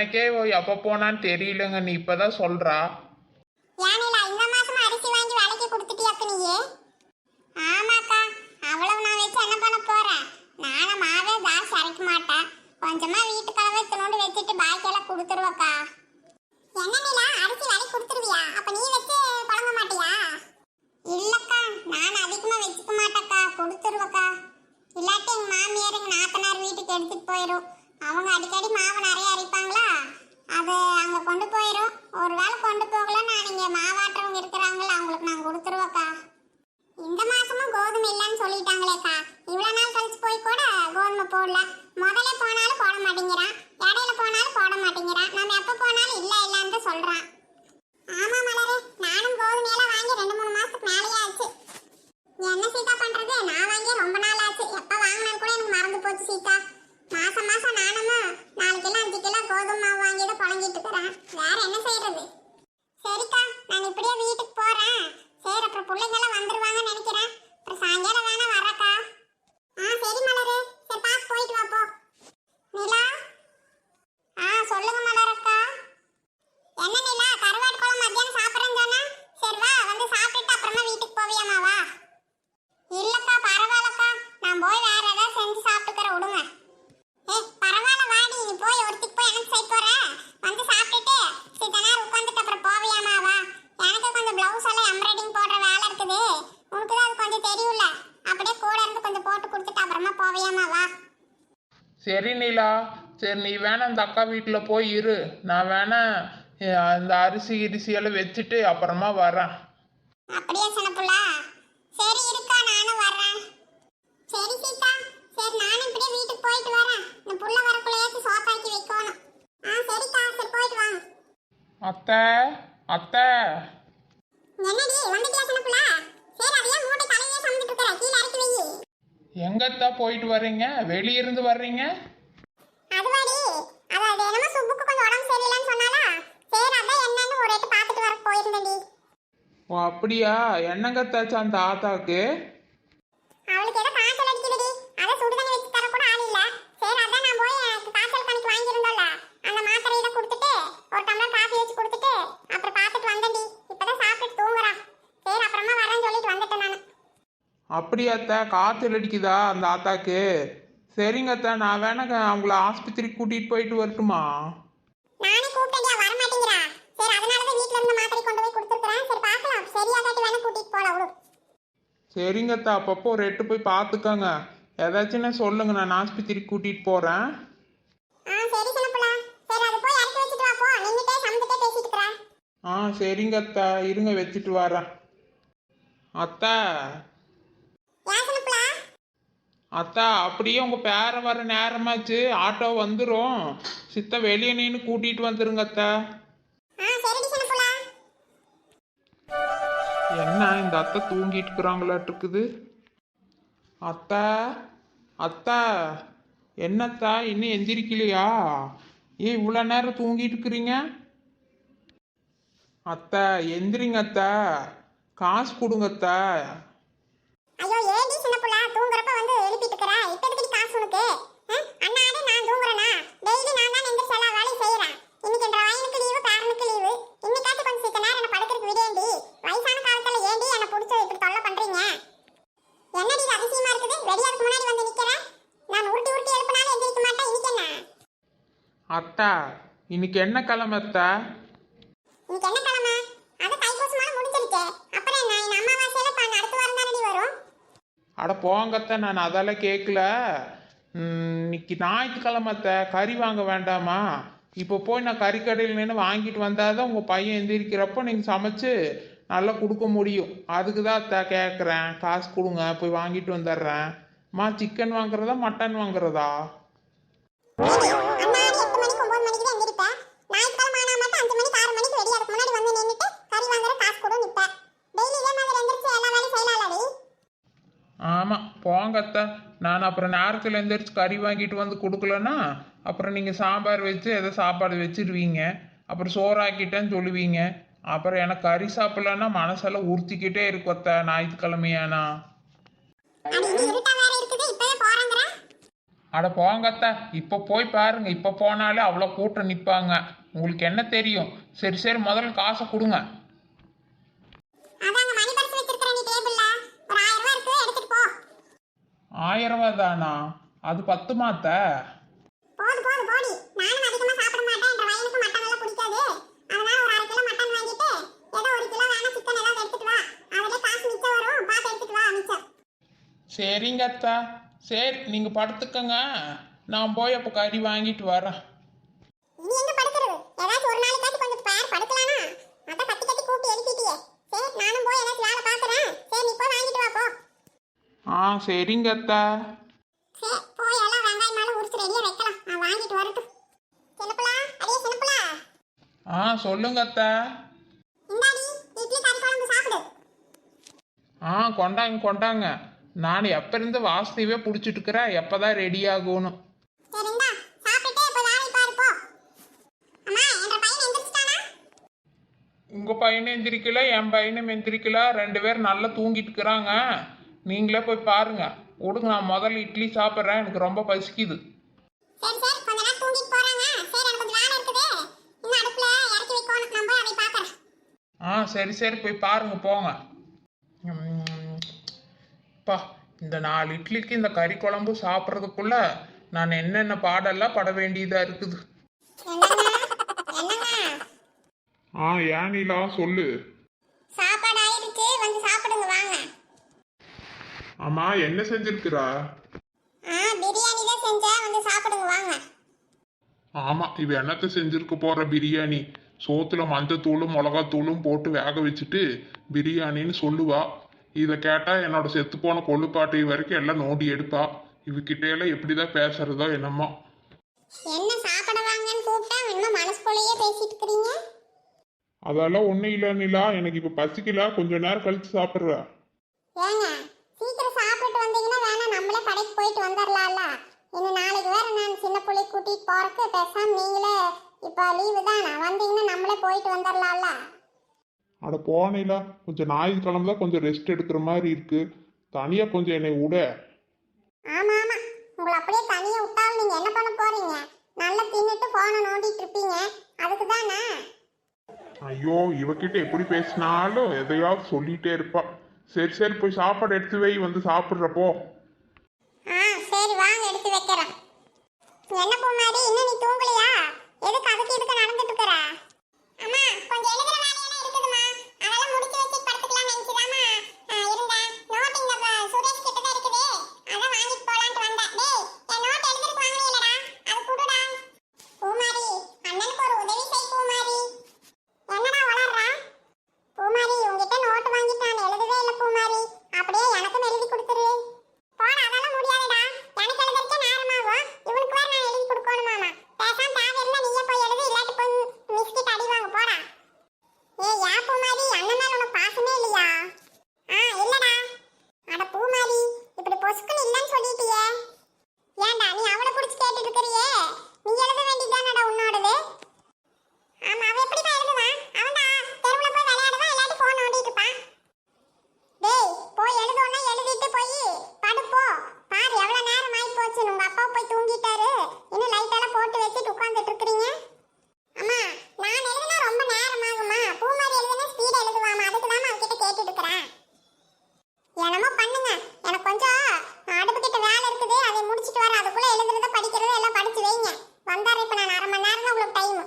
எனக்கே எப்போ போனான்னு தெரியலங்க. நீ இப்பதான் சொல்றா. ஏனிலா இந்த மாசம் அரிசி வாங்கி விலைக்கு கொடுத்துட்டியாக்கு நீயே? ஆமாக்கா அவ்வளவு நான் வச்சு என்ன பண்ண போறேன் நானும் மாவே தாஸ் அரைக்க மாட்டேன் கொஞ்சமா வீட்டுக்காகவே துணோண்டு வச்சுட்டு பாக்கியெல்லாம் கொடுத்துருவக்கா. என்ன நிலா அரிசி விலைக்கு கொடுத்துருவியா? அப்ப நீ வச்சு குழம்ப மாட்டியா? இல்லக்கா நான் அதிகமா வச்சுக்க மாட்டேக்கா. கொடுத்துருவக்கா. இல்லாட்டி எங்க மாமியார் எங்க நாத்தனார் வீட்டுக்கு எடுத்துட்டு போயிடும் அவங்க அடிக்கடி மாவு நிறைய அரைப்பாங்களா? அது அங்க கொண்டு போயிடும் ஒரு வேளை கொண்டு போகலன்னா நீங்க இங்க மாவாட்டுறவங்க இருக்கிறாங்களா அவங்களுக்கு நான் கொடுத்துருவோக்கா இந்த மாசமும் கோதுமை இல்லைன்னு சொல்லிட்டாங்களேக்கா. இவ்வளவு நாள் கழிச்சு போய் கூட கோதுமை போடல. முதல்ல போனாலும் போட மாட்டேங்கிறான் இடையில போனாலும் போட மாட்டேங்கிறான் நம்ம எப்ப போனாலும் இல்ல இல்லன்னு தான் சொல்றான் ஆமா மலரே நானும் கோதுமையெல்லாம் வாங்கி ரெண்டு மூணு மாசத்துக்கு மேலேயே ஆச்சு என்ன சீதா பண்றது நான் வாங்கி ரொம்ப நாள் ஆச்சு எப்ப வாங்கினேன்னு கூட எனக்கு மறந்து போச்சு சீதா மாசம் மாசம் நானும் நாலு கிலோ அஞ்சு கிலோ கோதுமை மாவு வாங்கி தான் புழங்கிட்டு இருக்கிறேன் வேற என்ன செய்யறது சரிக்கா நான் இப்படியே வீட்டுக்கு போறேன் சரி அப்புறம் பிள்ளைங்கெல்லாம் வந்துருவாங்கன்னு நினைக்கிறேன் அப்புறம் சாயங்காலம் வேணா வரக்கா ஆ சரி மலரு சரி பார்த்து போயிட்டு வா போ நிலா ஆ சொல்லுங்க மலரக்கா என்ன நிலா கருவாட்டு குழம்பு மத்தியானம் சாப்பிட்றேன்னு சொன்னா சரி வா வந்து சாப்பிட்டுட்டு அப்புறமா வீட்டுக்கு போவியாமா வா இல்லக்கா பரவாயில்லக்கா நான் போய் வேற ஏதாவது செஞ்சு சாப்பிட்டுக்கிறேன் விடுங்க ஏய் பரவாயில்ல வாடி நீ போய் ஒருத்திக்கு போய் எனக்கு செய்ய போற வந்து சாப்பிட்டுட்டு சித்த நேரம் உட்காந்துட்டு அப்புறம் போவியாமா வா எனக்கு கொஞ்சம் பிளவுஸ் எல்லாம் எம்ப்ராய்டிங் போடுற வேலை இருக்குது உனக்கு தான் அது கொஞ்சம் தெரியும்ல. அப்படியே கூட இருந்து கொஞ்சம் போட்டு கொடுத்துட்டு அப்புறமா போவியாமா வா. சரி நீலா சரி நீ வேணா அந்த அக்கா வீட்டில் போய் இரு. நான் வேணா அஹ், அந்த அரிசி கிரிசி எல்லாம் வச்சுட்டு அப்புறமா வரேன். அப்படியே சின்னப்புள்ள? சரி இருக்கா நானும் வர்றேன். சரி சீதா. சரி நானும் இப்படியே வீட்டுக்கு போயிட்டு வரேன். இந்த புள்ள வரக்குள்ளேயாச்சும் சோத்தாக்கி வைக்கணும். ஆ சரிக்கா சரி போயிட்டு வாங்க அத்தை அத்தை. என்னடி வந்துட்டியா சின்னப்புள்ள? எங்கத்தா போயிட்டு வர்றீங்க? வெளியிருந்து வர்றீங்க? அதுவாடி. அது அது என்னமோ சுப்புக்கு கொஞ்சம் உடம்பு சரியில்லைன்னு சொன்னாலா சரி அதான் என்னன்னு ஒரு எட்டு பார்த்துட்டு வர போயிருந்தேன்டி. ஓ அப்படியா? என்னங்கத்தாச்சு அந்த ஆத்தாக்கு அவளுக்கு ஏதோ காய்ச்சல் அடிக்குதுடி அதை சுடுதண்ணி வச்சு தர கூட ஆள் இல்ல சரி அதான் நான் போய் எனக்கு காய்ச்சல் கணக்கு வாங்கியிருந்தோம்ல அந்த மாத்திரை இதை கொடுத்துட்டு ஒரு டம்ளர் காஃபி வச்சு கொடுத்துட்டு அப்புறம் பார்த்துட்டு வந்தேன்டி இப்பதான் சாப்பிட்டுட்டு தூங்குறா சரி அப்புறமா வரேன்னு சொல்லிட்டு வந்துட்டேன் நான் அப்படியாத்தா காய்ச்சல் அடிக்குதா அந்த ஆத்தாக்கு? சரிங்கத்தா நான் வேணா அவங்கள ஆஸ்பத்திரிக்கு கூட்டிகிட்டு போயிட்டு வரட்டுமா? நானே கூப்பிட்டேன்டியா வர மாட்டேங்கிறா சரி அதனால தான் வீட்ல இருந்த மாத்திரை கொண்டு போய் கொடுத்துருக்கேன் சரி பார்க்கலாம். சரியாகாட்டி வேணா கூட்டிட்டு போலாம் விடு சரிங்கத்தா அப்பப்போ ஒரு எட்டு போய் பார்த்துக்கோங்க. ஏதாச்சுன்னா சொல்லுங்க நான் ஆஸ்பத்திரிக்கு கூட்டிகிட்டு போகிறேன் ஆ சரி சின்னப்புள்ள. சரி அது போய் இறக்கி வச்சுட்டு வா போ. நின்னுட்டே சமந்துட்டே பேசிட்டு இருக்கிறேன் ஆ சரிங்கத்தா. இருங்க வச்சுட்டு வரேன். அத்தா அத்தா அப்படியே உங்கள் பேரன் வர நேரமாச்சு. ஆட்டோ வந்துடும் சித்த வெளியே நின்று கூட்டிகிட்டு வந்துருங்க அத்தா. என்ன இந்த அத்தை தூங்கிட்டு இருக்கிறாங்களாட்டு இருக்குது அத்தா அத்தா என்னத்தா இன்னும் எந்திரிக்கலையா? ஏன் இவ்வளோ நேரம் தூங்கிட்டு இருக்கிறீங்க? அத்தா எந்திரிங்க அத்தா. காசு கொடுங்க அத்தா. எழுப்பிட்டு இருக்கற இப்ப எதுக்கு காசு உனக்கு? அண்ணாடே நான் தூங்குறேனா? டெய்லி நான் தான் எந்திரிச்சு எல்லா வேலையும் செய்யறேன் இன்னைக்கு என்ற வயனுக்கு லீவு பேரனுக்கு லீவு இன்னைக்காச்சும் கொஞ்சம் சீக்கிரம் நேரம் என்ன படுக்கிறதுக்கு விடேண்டி வயசான காலத்துல ஏண்டி என்ன புடிச்சு இப்படி தொல்லை பண்றீங்க? என்னடி இது அதிசயமா இருக்குது? வெடியாருக்கு முன்னாடி வந்து நிக்கிறேன் நான் உருட்டி உருட்டி எழுப்பினாலும் எந்திரிக்க மாட்டேன். இன்னைக்கு என்ன? அத்தா இன்னைக்கு என்ன கிழமை அத்தா இன்னைக்கு என்ன கிழமை அது தைப்பூசமான முடிஞ்சிருச்சே அப்புறம் என்ன என் அம்மாவாசையில இப்ப அடுத்த வாரம் தானடி வரும் அட போங்கத்த நான் அதெல்லாம் கேட்கல இன்னைக்கு ஞாயிற்றுக்கிழமை அத்தை கறி வாங்க வேண்டாமா? இப்போ போய் நான் கறிக்கடையில் நின்று வாங்கிட்டு வந்தால் தான் உங்கள் பையன் எந்திரிக்கிறப்போ நீங்கள் சமைச்சு நல்லா கொடுக்க முடியும். அதுக்கு தான் அத்தை கேட்குறேன் காசு கொடுங்க போய் வாங்கிட்டு வந்துடுறேன். மா சிக்கன் வாங்குறதா மட்டன் வாங்குறதா அண்ணாடி எட்டு மணிக்கு ஒன்பது மணிக்கு தான் எந்திரிப்பேன் ஞாயிற்றுக்கிழமை ஆனா மட்டும் அஞ்சு மணிக்கு ஆறு மணிக்கு ரெடி அதுக்கு முன்னாடி வந்து நின்றுட்டு கறி வாங்குற காசு கூட நிப்பேன் டெய்லி இதே மாதிரி எந்திரிச்சு எல்லா வேலையும் செய்யலாம்லடி ஆமாம் போங்க அத்தை நான் அப்புறம் நேரத்தில் எந்திரிச்சு கறி வாங்கிட்டு வந்து கொடுக்கலன்னா அப்புறம் நீங்கள் சாம்பார் வச்சு ஏதோ சாப்பாடு வச்சிருவீங்க? அப்புறம் சோறாக்கிட்டேன்னு சொல்லுவீங்க. அப்புறம் எனக்கு கறி சாப்பிட்லன்னா மனசெல்லாம் உறுத்திக்கிட்டே இருக்கும் அத்தை. ஞாயிற்றுக்கிழமையானா? அட போங்கத்த இப்போ போய் பாருங்க. இப்போ போனாலே அவ்வளோ கூட்டம் நிற்பாங்க உங்களுக்கு என்ன தெரியும்? சரி சரி முதல்ல காசை கொடுங்க அதாங்க மணி பர்ஸ் வச்சிருக்கிற நீ டேபிள்ல ஒரு ஆயிரம் ரூபாய் இருக்கு எடுத்துட்டு போ ஆயிரம் ரூபா தானா அது பத்துமாத்த போது போது. போடி நானும் அதிகமா சாப்பிட மாட்டேன். என்ற வயலுக்கு மட்டன் எல்லாம் பிடிக்காது. அதனால ஒரு அரை கிலோ மட்டன் வாங்கிட்டு ஏதோ ஒரு கிலோ வேணா சிக்கன் எல்லாம் எடுத்துட்டு வா. அதிலே காசு மிச்சம் வரும். பார்த்து எடுத்துட்டு வா மிச்சம். சரிங்க அத்தா. சரி நீங்கள் படுத்துக்கங்க. நான் போய் அப்போ கறி வாங்கிட்டு வரேன். இனி எங்க படுக்கிறது? ஏதாச்சும் ஒரு நாளைக்காச்சும் கொஞ்சம் பார் படுக்கலாமா அதான் கத்தி கத்தி கூப்பிட்டு எழுப்பிட்டியே. சரி நானும் போய் ஏதாச்சும் வேலை பார்க்கறேன். சரி நீ போய் வாங்கிட்டு வா போ. ஆ சரிங்க அத்தா. சரி போய் எல்லாம் வெங்காயம் மேல உரிச்சு ரெடியா வைக்கலாம். நான் வாங்கிட்டு வரட்டும். சின்னப்புலா? அடியே சின்னப்புலா? ஆ சொல்லுங்க அத்தா. இந்தாடி இட்லி கறி குழம்பு சாப்பிடு. ஆ கொண்டாங்க கொண்டாங்க. நான் எப்போ இருந்து வாசனையவே பிடிச்சிட்டு இருக்கிறேன் எப்போ தான் ரெடி ஆகணும் சரி இந்தா சாப்பிட்டுட்டு இப்போ வேலை பாரு போ. அம்மா என்ற பையன் எந்திரிச்சிட்டானா? உங்கள் பையனும் எந்திரிக்கல என் பையனும் எந்திரிக்கல. ரெண்டு பேரும் நல்லா தூங்கிட்டு இருக்கிறாங்க நீங்களே போய் பாருங்க. விடுங்க நான் முதல்ல இட்லி சாப்பிட்றேன். எனக்கு ரொம்ப பசிக்குது. சரி சரி. கொஞ்ச நேரம் தூங்கிட்டு போறாங்க. சரி எனக்கு கொஞ்சம் வேலை இருக்குது. இன்னும் அடுப்புல இறக்கி வைக்கணும் நான் போய் அதை பார்க்கறேன். ஆ சரி சரி. போய் பாருங்க போங்க. பா இந்த நாலு இட்லிக்கு இந்த கறி குழம்பு சாப்பிட்றதுக்குள்ள நான் என்னென்ன பாடெல்லாம் பட வேண்டியதாக இருக்குது? என்னங்க என்னங்க ஆ ஏனிலா சொல்லு சாப்பாடு ஆயிடுச்சு வந்து சாப்பிடுங்க வாங்க ஆமா என்ன செஞ்சிருக்கிறா? ஆ பிரியாணி தான் செஞ்சேன். வந்து சாப்பிடுங்க வாங்க. ஆமா இவ என்னத்த செஞ்சிருக்க போற பிரியாணி? சோத்துல மஞ்சத்தூளும் மிளகாத்தூளும் போட்டு வேக வச்சுட்டு பிரியாணின்னு சொல்லுவா. இதை கேட்டா என்னோட செத்து போன கொள்ளுப்பாட்டை வரைக்கும் எல்லாம் நோண்டி எடுப்பா. இவகிட்ட எல்லாம் எப்படிதான் பேசுறதோ என்னமோ. என்ன சாப்பிட வாங்கன்னு கூப்பிட்டா இன்னும் மனசுக்குள்ளேயே பேசிட்டு இருக்கிறீங்க? அதெல்லாம் ஒன்றும் இல்லை நிலா. எனக்கு இப்போ பசிக்கல. கொஞ்ச நேரம் கழிச்சு சாப்பிட்ற ஏங்க சீக்கிரம் சாப்பிட்டு வந்தீங்கன்னா வேணா நம்மளே கடைக்கு போயிட்டு வந்துடலாம்ல இன்னும் நாளைக்கு வேற நான் சின்ன பிள்ளை கூட்டிட்டு போறக்கு பேசாம நீங்களே இப்போ லீவு தானே. வந்தீங்கன்னா நம்மளே போயிட்டு வந்துடலாம்ல அட போனேல. கொஞ்சம் ஞாயிற்றுக்கிழமை தான் கொஞ்சம் ரெஸ்ட் எடுக்கிற மாதிரி இருக்கு. தனியா கொஞ்சம் என்னை விட. ஆமா ஆமா. உங்களை அப்படியே தனியா விட்டாலும் நீங்க என்ன பண்ண போறீங்க? நல்லா தின்னுட்டு போனை நோண்டிட்டு இருப்பீங்க. அதுக்கு தானே? ஐயோ இவகிட்ட எப்படி பேசினாலும் எதையாவது சொல்லிட்டே இருப்பா. சரி சரி போய் சாப்பாடு எடுத்து வை வந்து சாப்பிட்றப்போ ஆ சரி வாங்க எடுத்து வைக்கிறேன் என்ன பூமாரி இன்னும் நீ தூங்கலையா? எதுக்கு அதுக்கு இதுக்கு நடந்துட்டு இருக்கிற அம்மா கொஞ்சம் எழுதுற வேலையெல்லாம் இருக்குதுமா அதெல்லாம் முடிச்சு வச்சு படுத்துக்கலாம் நினைச்சுதாம்மா இருந்தேன் நோட் இங்க ப- சுரேஷ் கிட்ட தான் இருக்குது அதான் வாங்கிட்டு போலான்ட்டு வந்தேன் டேய் என் நோட் எழுதுறதுக்கு வாங்கினீங்களடா அது குடுடா பூமாரி அண்ணனுக்கு ஒரு உதவி செய் பூமாரி என்னடா வளர்ற பூமாரி உங்ககிட்ட நோட் வாங்கிட்டு நான் எழுதவே இல்லை பூமாரி அப்படியே எனக்கும் எழுதி கொடுத்துரு போட அதெல்லாம் முடியாதுடா எனக்கு எழுதுறதுக்கே நேரமாகும் இவனுக்கு வேற நான் எழுதி கொடுக்கணுமாமா பேசாம தேவையில்லை நீயே போய் எழுது இல்லாட்டி போய் மிஸ் கிட்ட அடி வாங்க போடா ஏய் யா பூமாரி அண்ணன் மேல உனக்கு பாசமே இல்லையா ஆ இல்லடா அட பூமாரி இப்படி பொசுக்குன்னு இல்லைன்னு சொல்லிட்டியே ஏன்டா நீ அவளை பிடிச்சி கேட்டுட்டு இருக்கிறியே நீ எழுத வேண்டியதானடா உன்னோடது ஆமா அவன் எப்படிப்பா எழுதுவான் அவன்டா தெருவுல போய் விளையாடுவான் இல்லாட்டி போன் நோண்டிட்டு இருப்பான் டேய் போய் எழுதணும்னா எழுதிட்டு போய் படுப்போ பாரு எவ்வளவு நேரம் ஆகி போச்சு உங்க அப்பா போய் தூங்கிட்டாரு இன்னும் லைட் எல்லாம் போட்டு வச்சுட்டு உட்கார்ந்துட்டு இருக்கீங்க அம்மா நான் எழுதுனா ரொம்ப நேரம் ஆகுமா பூமாரி எழுதுனா ஸ்பீட் எழுதுவாமா அதுக்கு தான் அவகிட்ட கேட்டுட்டு இருக்கிறேன் என்னமோ பண்ணுங்க எனக்கு கொஞ்சம் அடுப்பு கிட்ட வேலை இருக்குது அதை முடிச்சிட்டு வர அதுக்குள்ள எழுதுறத படிக்கிறத எல்லாம் படிச்சு வைங்க வந்தாரு இப்போ நான் அரை மணி நேரம் தான் உங்களுக்கு டைம்